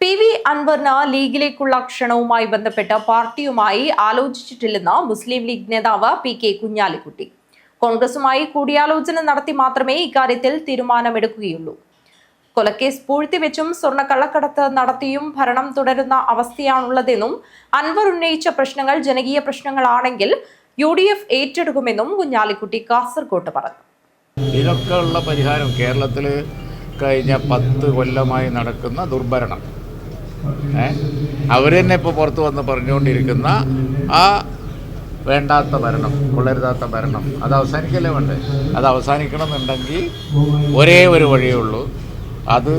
P V അൻവറിന് ലീഗിലേക്കുള്ള ക്ഷണവുമായി ബന്ധപ്പെട്ട് പാർട്ടിയുമായി ആലോചിച്ചിട്ടില്ലെന്ന് മുസ്ലിം ലീഗ് നേതാവ് പി കെ കുഞ്ഞാലിക്കുട്ടി. കോൺഗ്രസുമായി കൂടിയാലോചന നടത്തി മാത്രമേ ഇക്കാര്യത്തിൽ തീരുമാനമെടുക്കുകയുള്ളൂ. കൊലക്കേസ് പൂഴ്ത്തിവെച്ചും സ്വർണ കള്ളക്കടത്ത് നടത്തിയും ഭരണം തുടരുന്ന അവസ്ഥയാണുള്ളതെന്നും അൻവർ ഉന്നയിച്ച പ്രശ്നങ്ങൾ ജനകീയ പ്രശ്നങ്ങളാണെങ്കിൽ യു ഡി എഫ് ഏറ്റെടുക്കുമെന്നും കുഞ്ഞാലിക്കുട്ടി കാസർകോട്ട് പറഞ്ഞു. ഇതൊക്കെയുള്ള പരിഹാരം കേരളത്തിൽ കഴിഞ്ഞ പത്ത് കൊല്ലമായി നടക്കുന്ന ദുർഭരണം. അവർ തന്നെ ഇപ്പോൾ പുറത്ത് വന്ന് പറഞ്ഞുകൊണ്ടിരിക്കുന്ന ആ വേണ്ടാത്ത ഭരണം കൊള്ളരുതാത്ത ഭരണം അത് അവസാനിക്കല്ലേ വേണ്ടേ? അത് അവസാനിക്കണമെന്നുണ്ടെങ്കിൽ ഒരേ ഒരു വഴിയേ ഉള്ളൂ. അത്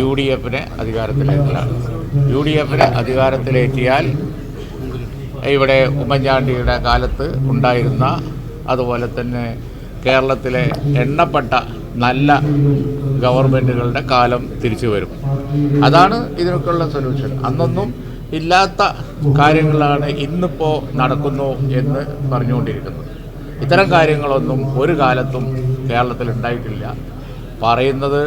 യു ഡി എഫിനെ അധികാരത്തിലേക്കലാണ് യു ഡി എഫിനെ അധികാരത്തിലേറ്റിയാൽ ഇവിടെ ഉമ്മൻചാണ്ടിയുടെ കാലത്ത് ഉണ്ടായിരുന്ന അതുപോലെ തന്നെ കേരളത്തിലെ എണ്ണപ്പെട്ട നല്ല ഗവൺമെന്റുകളുടെ കാലം തിരിച്ചു വരും. അതാണ് ഇതിനൊക്കെയുള്ള സൊല്യൂഷൻ അന്നൊന്നും ഇല്ലാത്ത കാര്യങ്ങളാണ് ഇന്നിപ്പോൾ നടക്കുന്നു എന്ന് പറഞ്ഞുകൊണ്ടിരിക്കുന്നത്. ഇത്തരം കാര്യങ്ങളൊന്നും ഒരു കാലത്തും കേരളത്തിൽ ഉണ്ടായിട്ടില്ല. പറയുന്നത്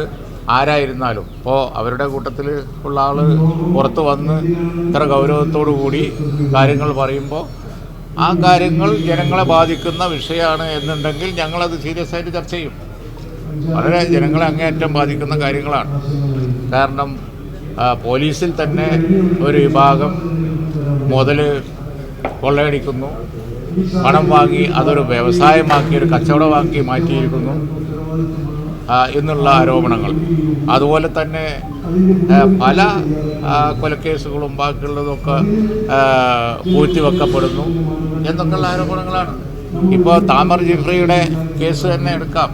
ആരായിരുന്നാലും. ഇപ്പോൾ അവരുടെ കൂട്ടത്തിൽ ഉള്ള ആൾ പുറത്ത് വന്ന് ഇത്ര ഗൗരവത്തോടു കൂടി കാര്യങ്ങൾ പറയുമ്പോൾ ആ കാര്യങ്ങൾ ജനങ്ങളെ ബാധിക്കുന്ന വിഷയമാണ് എന്നുണ്ടെങ്കിൽ ഞങ്ങളത് സീരിയസ് ആയിട്ട് ചർച്ച ചെയ്യും. വളരെ ജനങ്ങളെ അങ്ങേയറ്റം ബാധിക്കുന്ന കാര്യങ്ങളാണ്. കാരണം പോലീസിൽ തന്നെ ഒരു വിഭാഗം മുതൽ കൊള്ളയടിക്കുന്നു. പണം വാങ്ങി അതൊരു വ്യവസായമാക്കി ഒരു കച്ചവടമാക്കി മാറ്റിയിരിക്കുന്നു എന്നുള്ള ആരോപണങ്ങൾ. അതുപോലെ തന്നെ പല കൊലക്കേസുകളും ബാക്കിയുള്ളതൊക്കെ പൂഴ്ത്തിവെക്കപ്പെടുന്നു. എന്നൊക്കെയുള്ള ആരോപണങ്ങളാണ്? ഇപ്പോൾ താമർ ജിഫ്രിയുടെ കേസ് തന്നെ എടുക്കാം.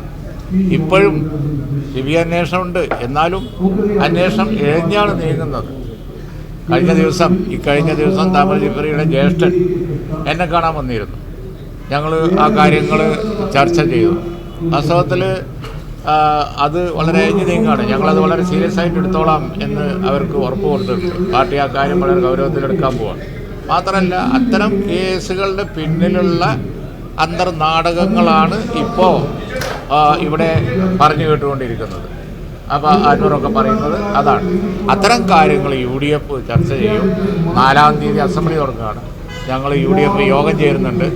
ഇപ്പോഴും ബി അന്വേഷണമുണ്ട്. എന്നാലും അന്വേഷണം ഇഴഞ്ഞാണ് നീങ്ങുന്നത്. കഴിഞ്ഞ ദിവസം ഈ കഴിഞ്ഞ ദിവസം താമര ജിഫറിയുടെ ജ്യേഷ്ഠൻ എന്നെ കാണാൻ വന്നിരുന്നു. ഞങ്ങൾ ആ കാര്യങ്ങൾ ചർച്ച ചെയ്തു. വാസ്തവത്തിൽ അത് വളരെ എഞ്ചിനീയറിംഗാണ് ഞങ്ങളത് വളരെ സീരിയസ് ആയിട്ട് എടുത്തോളാം എന്ന് അവർക്ക് ഉറപ്പ് കൊടുത്തിട്ടുണ്ട്. പാർട്ടി ആ കാര്യം വളരെ ഗൗരവത്തിലെടുക്കാൻ പോവാണ്. മാത്രമല്ല അത്തരം കേസുകളുടെ പിന്നിലുള്ള അന്തർനാടകങ്ങളാണ് ഇപ്പോൾ ഇവിടെ പറഞ്ഞു കേട്ടുകൊണ്ടിരിക്കുന്നത്. അപ്പോൾ അന്നൂറൊക്കെ പറയുന്നത് അതാണ്. അത്തരം കാര്യങ്ങൾ യു ഡി എഫ് ചർച്ച ചെയ്യും. നാലാം തീയതി അസംബ്ലി തുടങ്ങുകയാണ്. ഞങ്ങൾ യു ഡി എഫ് യോഗം ചേരുന്നുണ്ട്.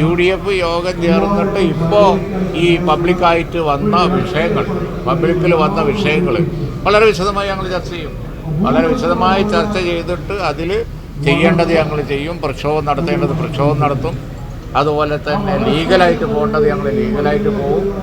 യു ഡി എഫ് യോഗം ചേർന്നിട്ട് ഇപ്പോൾ ഈ പബ്ലിക്കായിട്ട് വന്ന വിഷയങ്ങൾ പബ്ലിക്കിൽ വന്ന വിഷയങ്ങൾ വളരെ വിശദമായി ഞങ്ങൾ ചർച്ച ചെയ്യും. വളരെ വിശദമായി ചർച്ച ചെയ്തിട്ട് അതിൽ ചെയ്യേണ്ടത് ഞങ്ങൾ ചെയ്യും. പ്രക്ഷോഭം നടത്തേണ്ടത് പ്രക്ഷോഭം നടത്തും. അതുപോലെ തന്നെ ലീഗലായിട്ട് പോകേണ്ടത് ഞങ്ങൾ ലീഗലായിട്ട് പോകും